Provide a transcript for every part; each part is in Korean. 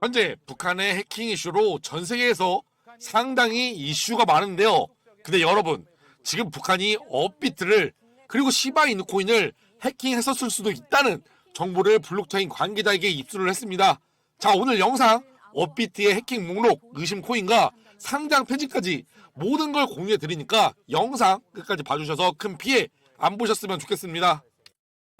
현재 북한의 해킹 이슈로 전 세계에서 상당히 이슈가 많은데요. 근데 여러분, 지금 북한이 업비트를 그리고 시바이누 코인을 해킹했었을 수도 있다는 정보를 블록체인 관계자에게 입수를 했습니다. 자, 오늘 영상 업비트의 해킹 목록, 의심 코인과 상장 폐지까지 모든 걸 공유해 드리니까 영상 끝까지 봐주셔서 큰 피해 안 보셨으면 좋겠습니다.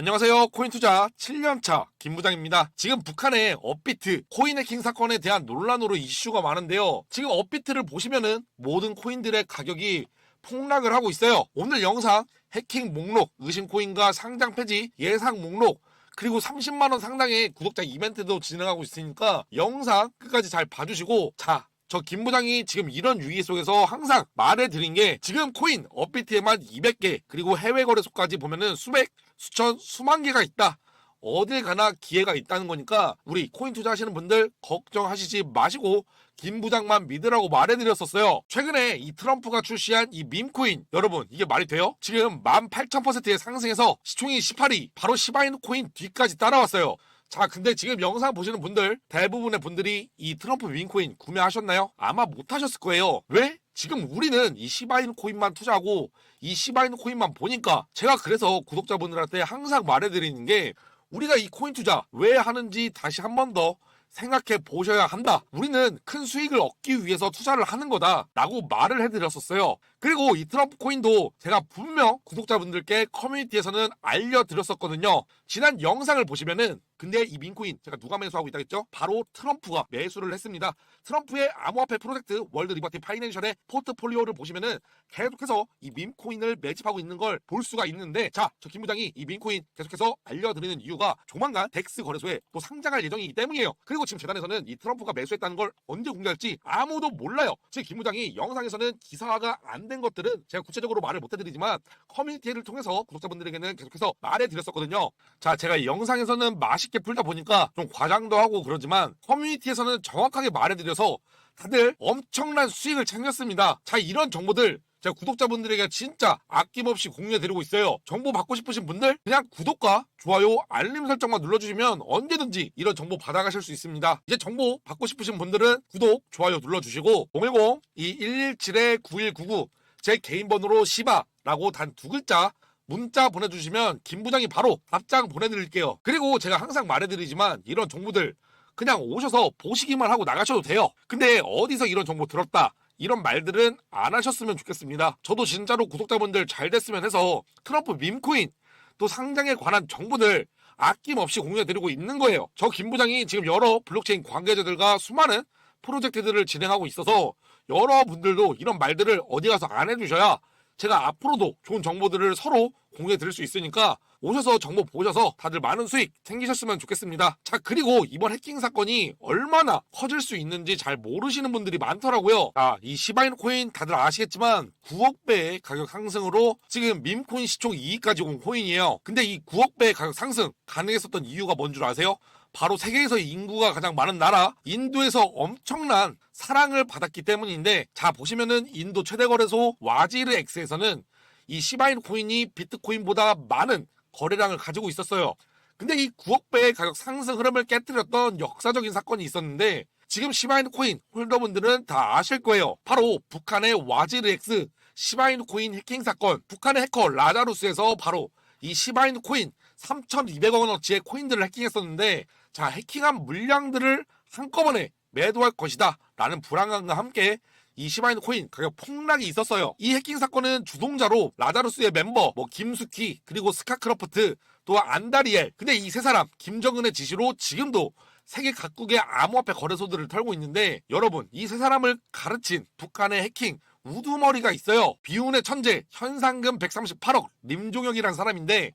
안녕하세요. 코인 투자 7년차 김 부장입니다. 지금 북한의 업비트 코인 해킹 사건에 대한 논란으로 이슈가 많은데요. 지금 업비트를 보시면은 모든 코인들의 가격이 폭락을 하고 있어요. 오늘 영상 해킹 목록, 의심 코인과 상장 폐지, 예상 목록, 그리고 30만원 상당의 구독자 이벤트도 진행하고 있으니까 영상 끝까지 잘 봐주시고, 자, 저 김 부장이 지금 이런 위기 속에서 항상 말해드린 게 지금 코인 업비트에만 200개 그리고 해외 거래소까지 보면은 수백, 수천, 수만 개가 있다. 어딜 가나 기회가 있다는 거니까 우리 코인 투자하시는 분들 걱정하시지 마시고 김 부장만 믿으라고 말해드렸었어요. 최근에 이 트럼프가 출시한 이 밈코인 여러분 이게 말이 돼요? 지금 18,000%의 상승해서 시총이 18위 바로 시바이누 코인 뒤까지 따라왔어요. 자, 근데 지금 영상 보시는 분들 대부분의 분들이 이 트럼프 윈코인 구매하셨나요? 아마 못 하셨을 거예요. 왜? 지금 우리는 이 시바이누 코인만 투자하고 이 시바이누 코인만 보니까 제가 그래서 구독자분들한테 항상 말해드리는 게 우리가 이 코인 투자 왜 하는지 다시 한 번 더 생각해 보셔야 한다. 우리는 큰 수익을 얻기 위해서 투자를 하는 거다. 라고 말을 해드렸었어요. 그리고 이 트럼프 코인도 제가 분명 구독자분들께 커뮤니티에서는 알려드렸었거든요. 지난 영상을 보시면은 근데 이 민코인 제가 누가 매수하고 있다 했죠? 바로 트럼프가 매수를 했습니다. 트럼프의 암호화폐 프로젝트 월드 리버티 파이낸셜의 포트폴리오를 보시면은 계속해서 이 민코인을 매집하고 있는 걸 볼 수가 있는데 자, 저 김 부장이 이 민코인 계속해서 알려드리는 이유가 조만간 덱스 거래소에 또 상장할 예정이기 때문이에요. 그리고 지금 재단에서는 이 트럼프가 매수했다는 걸 언제 공개할지 아무도 몰라요. 지금 김 부장이 영상에서는 기사화가 안 된 것들은 제가 구체적으로 말을 못 해드리지만 커뮤니티를 통해서 구독자분들에게는 계속해서 말해드렸었거든요. 자, 제가 이 영상에서는 맛 있게 풀다 보니까 좀 과장도 하고 그러지만 커뮤니티에서는 정확하게 말해드려서 다들 엄청난 수익을 챙겼습니다. 자, 이런 정보들 제가 구독자분들에게 진짜 아낌없이 공유해드리고 있어요. 정보 받고 싶으신 분들 그냥 구독과 좋아요, 알림 설정만 눌러주시면 언제든지 이런 정보 받아가실 수 있습니다. 이제 정보 받고 싶으신 분들은 구독, 좋아요 눌러주시고 010-2177-9199 제 개인 번호로 시바라고 단 두 글자 문자 보내주시면 김 부장이 바로 답장 보내드릴게요. 그리고 제가 항상 말해드리지만 이런 정보들 그냥 오셔서 보시기만 하고 나가셔도 돼요. 근데 어디서 이런 정보 들었다? 이런 말들은 안 하셨으면 좋겠습니다. 저도 진짜로 구독자분들 잘 됐으면 해서 트럼프 밈코인 또 상장에 관한 정보들 아낌없이 공유해드리고 있는 거예요. 저 김 부장이 지금 여러 블록체인 관계자들과 수많은 프로젝트들을 진행하고 있어서 여러분들도 이런 말들을 어디 가서 안 해주셔야 제가 앞으로도 좋은 정보들을 서로 공유해 드릴 수 있으니까 오셔서 정보 보셔서 다들 많은 수익 챙기셨으면 좋겠습니다. 자, 그리고 이번 해킹 사건이 얼마나 커질 수 있는지 잘 모르시는 분들이 많더라고요. 아, 이 시바이누 코인 다들 아시겠지만 9억 배의 가격 상승으로 지금 밈코인 시총 2위까지 온 코인이에요. 근데 이 9억 배의 가격 상승 가능했었던 이유가 뭔 줄 아세요? 바로 세계에서 인구가 가장 많은 나라 인도에서 엄청난 사랑을 받았기 때문인데 자 보시면은 인도 최대 거래소 와지르 X에서는 이 시바이누 코인이 비트코인보다 많은 거래량을 가지고 있었어요. 근데 이 9억 배의 가격 상승 흐름을 깨뜨렸던 역사적인 사건이 있었는데 지금 시바이누 코인 홀더분들은 다 아실 거예요. 바로 북한의 와지르 X 시바이누 코인 해킹 사건. 북한의 해커 라자루스에서 바로 이 시바이누 코인 3,200억 원어치의 코인들을 해킹했었는데 자 해킹한 물량들을 한꺼번에 매도할 것이다 라는 불안감과 함께 이 시바이누 코인 가격 폭락이 있었어요. 이 해킹 사건은 주동자로 라자루스의 멤버 뭐 김수키 그리고 스카크러프트 또 안다리엘 근데 이 세 사람 김정은의 지시로 지금도 세계 각국의 암호화폐 거래소들을 털고 있는데 여러분 이 세 사람을 가르친 북한의 해킹 우두머리가 있어요. 비운의 천재 현상금 138억 림종혁이라는 사람인데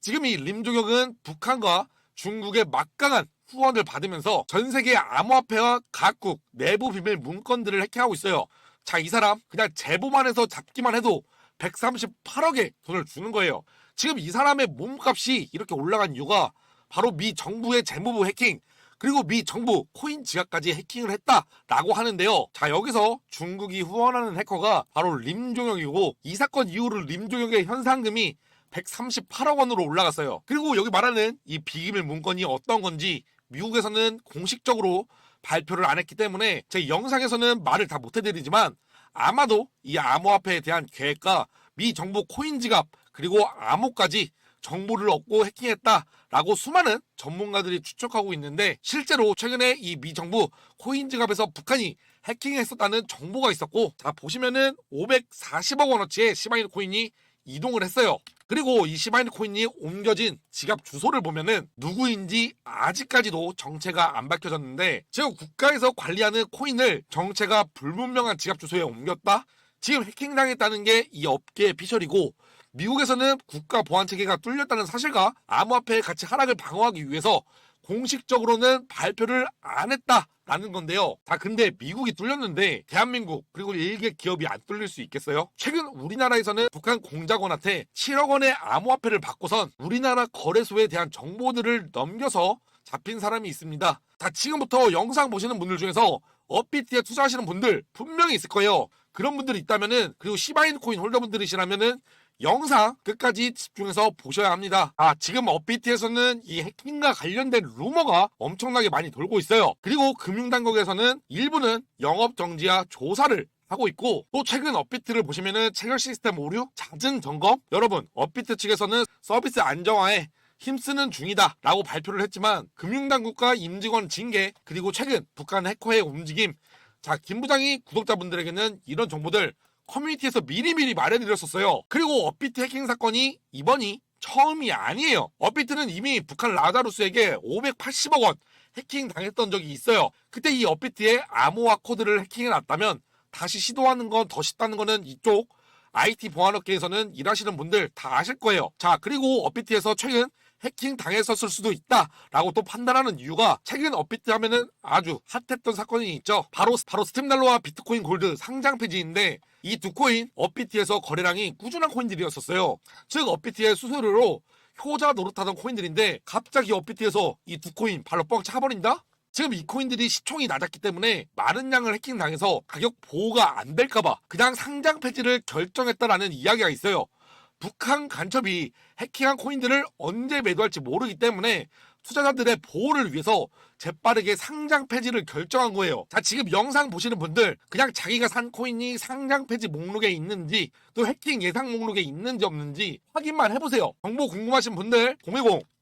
지금 이 림종혁은 북한과 중국의 막강한 후원을 받으면서 전 세계 암호화폐와 각국 내부 비밀 문건들을 해킹하고 있어요. 자, 이 사람 그냥 제보만 해서 잡기만 해도 138억의 돈을 주는 거예요. 지금 이 사람의 몸값이 이렇게 올라간 이유가 바로 미 정부의 재무부 해킹 그리고 미 정부 코인 지갑까지 해킹을 했다라고 하는데요. 자 여기서 중국이 후원하는 해커가 바로 림종혁이고 이 사건 이후로 림종혁의 현상금이 138억 원으로 올라갔어요. 그리고 여기 말하는 이 비기밀 문건이 어떤 건지 미국에서는 공식적으로 발표를 안 했기 때문에 제 영상에서는 말을 다 못 해드리지만 아마도 이 암호화폐에 대한 계획과 미 정부 코인 지갑 그리고 암호까지 정보를 얻고 해킹했다라고 수많은 전문가들이 추측하고 있는데 실제로 최근에 이 미 정부 코인 지갑에서 북한이 해킹했었다는 정보가 있었고 자 보시면은 540억 원어치의 시바이누 코인이 이동을 했어요. 그리고 이 시바이누 코인이 옮겨진 지갑 주소를 보면은 누구인지 아직까지도 정체가 안 밝혀졌는데 지금 국가에서 관리하는 코인을 정체가 불분명한 지갑 주소에 옮겼다? 지금 해킹당했다는 게 이 업계의 피셜이고 미국에서는 국가 보안 체계가 뚫렸다는 사실과 암호화폐의 가치 하락을 방어하기 위해서 공식적으로는 발표를 안 했다라는 건데요. 자, 근데 미국이 뚫렸는데 대한민국 그리고 일개 기업이 안 뚫릴 수 있겠어요? 최근 우리나라에서는 북한 공작원한테 7억 원의 암호화폐를 받고선 우리나라 거래소에 대한 정보들을 넘겨서 잡힌 사람이 있습니다. 자, 지금부터 영상 보시는 분들 중에서 업비트에 투자하시는 분들 분명히 있을 거예요. 그런 분들이 있다면은 그리고 시바인 코인 홀더분들이시라면은 영상 끝까지 집중해서 보셔야 합니다. 아, 지금 업비트에서는 이 해킹과 관련된 루머가 엄청나게 많이 돌고 있어요. 그리고 금융당국에서는 일부는 영업 정지와 조사를 하고 있고 또 최근 업비트를 보시면은 체결 시스템 오류, 잦은 점검 여러분 업비트 측에서는 서비스 안정화에 힘쓰는 중이다 라고 발표를 했지만 금융당국과 임직원 징계 그리고 최근 북한 해커의 움직임 자 김 부장이 구독자분들에게는 이런 정보들 커뮤니티에서 미리미리 말해드렸었어요. 그리고 업비트 해킹 사건이 이번이 처음이 아니에요. 업비트는 이미 북한 라자루스에게 580억 원 해킹 당했던 적이 있어요. 그때 이 업비트의 암호화 코드를 해킹해 놨다면 다시 시도하는 건 더 쉽다는 거는 이쪽 IT 보안업계에서는 일하시는 분들 다 아실 거예요. 자, 그리고 업비트에서 최근 해킹 당했었을 수도 있다라고 또 판단하는 이유가 최근 업비트 하면은 아주 핫했던 사건이 있죠. 바로 바로 스팀달러와 비트코인 골드 상장 폐지인데 이 두 코인 업비트에서 거래량이 꾸준한 코인들이었었어요. 즉 업비트의 수수료로 효자 노릇하던 코인들인데 갑자기 업비트에서 이 두 코인 발로 뻥 차버린다? 지금 이 코인들이 시총이 낮았기 때문에 많은 양을 해킹 당해서 가격 보호가 안 될까봐 그냥 상장 폐지를 결정했다라는 이야기가 있어요. 북한 간첩이 해킹한 코인들을 언제 매도할지 모르기 때문에 투자자들의 보호를 위해서 재빠르게 상장 폐지를 결정한 거예요. 자, 지금 영상 보시는 분들 그냥 자기가 산 코인이 상장 폐지 목록에 있는지 또 해킹 예상 목록에 있는지 없는지 확인만 해보세요. 정보 궁금하신 분들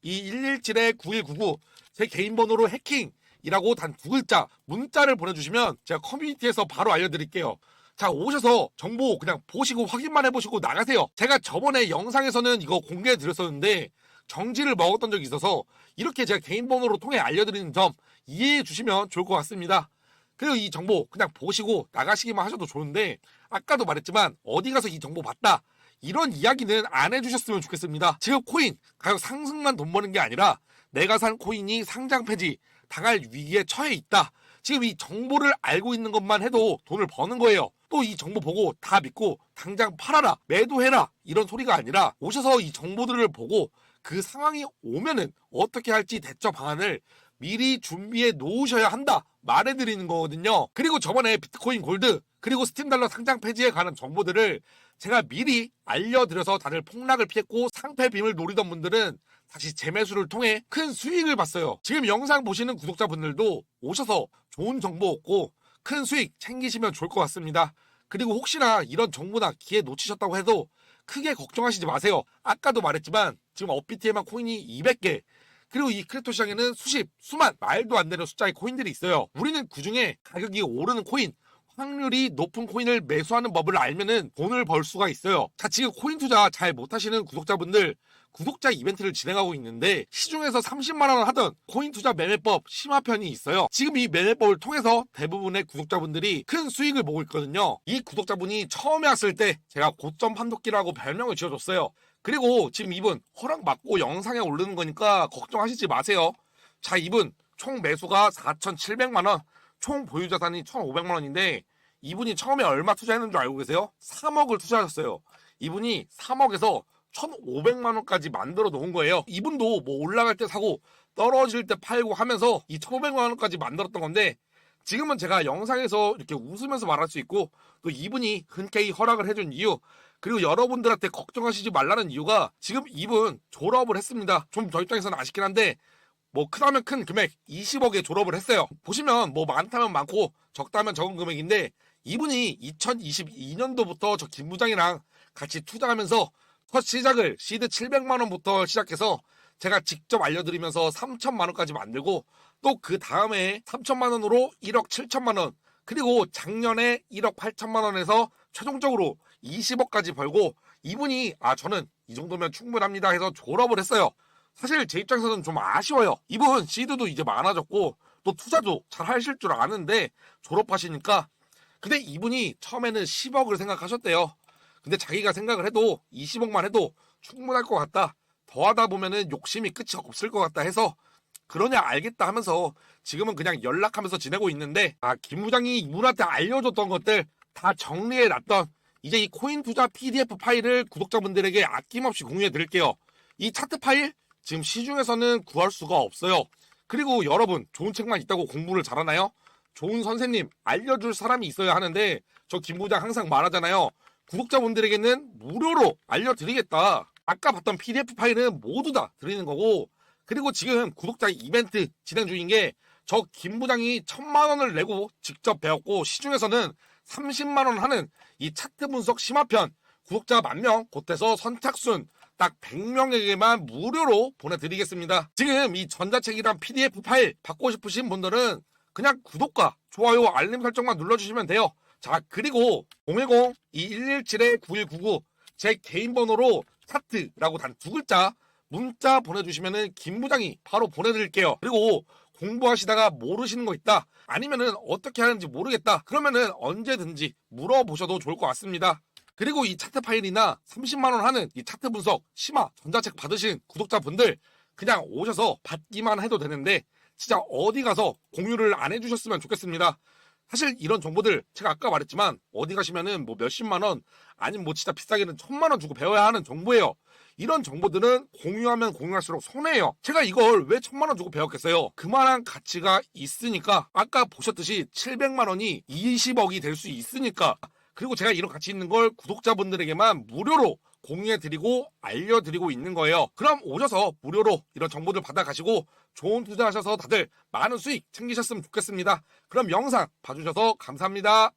010-2177-9199 제 개인 번호로 해킹 이라고 단 두 글자 문자를 보내주시면 제가 커뮤니티에서 바로 알려드릴게요. 자 오셔서 정보 그냥 보시고 확인만 해보시고 나가세요. 제가 저번에 영상에서는 이거 공개해 드렸었는데 정지를 먹었던 적이 있어서 이렇게 제가 개인 번호로 통해 알려드리는 점 이해해 주시면 좋을 것 같습니다. 그리고 이 정보 그냥 보시고 나가시기만 하셔도 좋은데 아까도 말했지만 어디 가서 이 정보 봤다 이런 이야기는 안 해주셨으면 좋겠습니다. 지금 코인 가격 상승만 돈 버는 게 아니라 내가 산 코인이 상장 폐지 당할 위기에 처해 있다. 지금 이 정보를 알고 있는 것만 해도 돈을 버는 거예요. 또 이 정보 보고 다 믿고 당장 팔아라, 매도해라 이런 소리가 아니라 오셔서 이 정보들을 보고 그 상황이 오면은 어떻게 할지 대처 방안을 미리 준비해 놓으셔야 한다 말해드리는 거거든요. 그리고 저번에 비트코인 골드 그리고 스팀 달러 상장 폐지에 관한 정보들을 제가 미리 알려드려서 다들 폭락을 피했고 상패 빔을 노리던 분들은 다시 재매수를 통해 큰 수익을 봤어요. 지금 영상 보시는 구독자분들도 오셔서 좋은 정보 얻고 큰 수익 챙기시면 좋을 것 같습니다. 그리고 혹시나 이런 정보나 기회 놓치셨다고 해도 크게 걱정하시지 마세요. 아까도 말했지만 지금 업비트에만 코인이 200개 그리고 이 크립토 시장에는 수십, 수만, 말도 안 되는 숫자의 코인들이 있어요. 우리는 그 중에 가격이 오르는 코인, 확률이 높은 코인을 매수하는 법을 알면은 돈을 벌 수가 있어요. 자, 지금 코인 투자 잘 못하시는 구독자분들 구독자 이벤트를 진행하고 있는데 시중에서 30만 원 하던 코인 투자 매매법 심화편이 있어요. 지금 이 매매법을 통해서 대부분의 구독자분들이 큰 수익을 보고 있거든요. 이 구독자분이 처음에 왔을 때 제가 고점 판독기라고 별명을 지어줬어요. 그리고 지금 이분 허락 받고 영상에 오르는 거니까 걱정하시지 마세요. 자, 이분 총 매수가 4,700만 원, 총 보유 자산이 1,500만 원인데 이분이 처음에 얼마 투자했는 줄 알고 계세요? 3억을 투자하셨어요. 이분이 3억에서 1,500만 원까지 만들어 놓은 거예요. 이분도 뭐 올라갈 때 사고 떨어질 때 팔고 하면서 이 1,500만 원까지 만들었던 건데 지금은 제가 영상에서 이렇게 웃으면서 말할 수 있고 또 이분이 흔쾌히 허락을 해준 이유 그리고 여러분들한테 걱정하시지 말라는 이유가 지금 이분 졸업을 했습니다. 좀 저 입장에서는 아쉽긴 한데 뭐 크다면 큰 금액 20억에 졸업을 했어요. 보시면 뭐 많다면 많고 적다면 적은 금액인데 이분이 2022년도부터 저 김 부장이랑 같이 투자하면서 첫 시작을 시드 700만 원부터 시작해서 제가 직접 알려드리면서 3천만 원까지 만들고 또 그 다음에 3천만 원으로 1억 7천만 원 그리고 작년에 1억 8천만 원에서 최종적으로 20억까지 벌고 이분이 아 저는 이 정도면 충분합니다 해서 졸업을 했어요. 사실 제 입장에서는 좀 아쉬워요. 이분 시드도 이제 많아졌고 또 투자도 잘 하실 줄 아는데 졸업하시니까 근데 이분이 처음에는 10억을 생각하셨대요. 근데 자기가 생각을 해도 20억만 해도 충분할 것 같다. 더 하다 보면은 욕심이 끝이 없을 것 같다 해서 그러냐 알겠다 하면서 지금은 그냥 연락하면서 지내고 있는데 아 김 부장이 이분한테 알려줬던 것들 다 정리해 놨던 이제 이 코인 투자 PDF 파일을 구독자분들에게 아낌없이 공유해 드릴게요. 이 차트 파일 지금 시중에서는 구할 수가 없어요. 그리고 여러분 좋은 책만 있다고 공부를 잘하나요? 좋은 선생님 알려줄 사람이 있어야 하는데 저 김 부장 항상 말하잖아요. 구독자분들에게는 무료로 알려드리겠다. 아까 봤던 PDF 파일은 모두 다 드리는 거고 그리고 지금 구독자 이벤트 진행 중인 게 저 김 부장이 천만 원을 내고 직접 배웠고 시중에서는 30만 원 하는 이 차트 분석 심화편 구독자 만명 곧해서 선착순 딱 100명에게만 무료로 보내드리겠습니다. 지금 이 전자책이랑 PDF 파일 받고 싶으신 분들은 그냥 구독과 좋아요 알림 설정만 눌러주시면 돼요. 자 그리고 010-2117-9199 제 개인 번호로 차트라고 단 두 글자 문자 보내주시면은 김 부장이 바로 보내드릴게요. 그리고 공부하시다가 모르시는 거 있다 아니면은 어떻게 하는지 모르겠다 그러면은 언제든지 물어보셔도 좋을 것 같습니다. 그리고 이 차트 파일이나 30만 원 하는 이 차트 분석 심화 전자책 받으신 구독자분들 그냥 오셔서 받기만 해도 되는데 진짜 어디 가서 공유를 안 해주셨으면 좋겠습니다. 사실 이런 정보들 제가 아까 말했지만 어디 가시면은 뭐 몇십만 원 아니면 뭐 진짜 비싸게는 천만 원 주고 배워야 하는 정보예요. 이런 정보들은 공유하면 공유할수록 손해예요. 제가 이걸 왜 천만 원 주고 배웠겠어요? 그만한 가치가 있으니까 아까 보셨듯이 700만 원이 20억이 될 수 있으니까 그리고 제가 이런 가치 있는 걸 구독자분들에게만 무료로 공유해드리고 알려드리고 있는 거예요. 그럼 오셔서 무료로 이런 정보들 받아가시고 좋은 투자하셔서 다들 많은 수익 챙기셨으면 좋겠습니다. 그럼 영상 봐주셔서 감사합니다.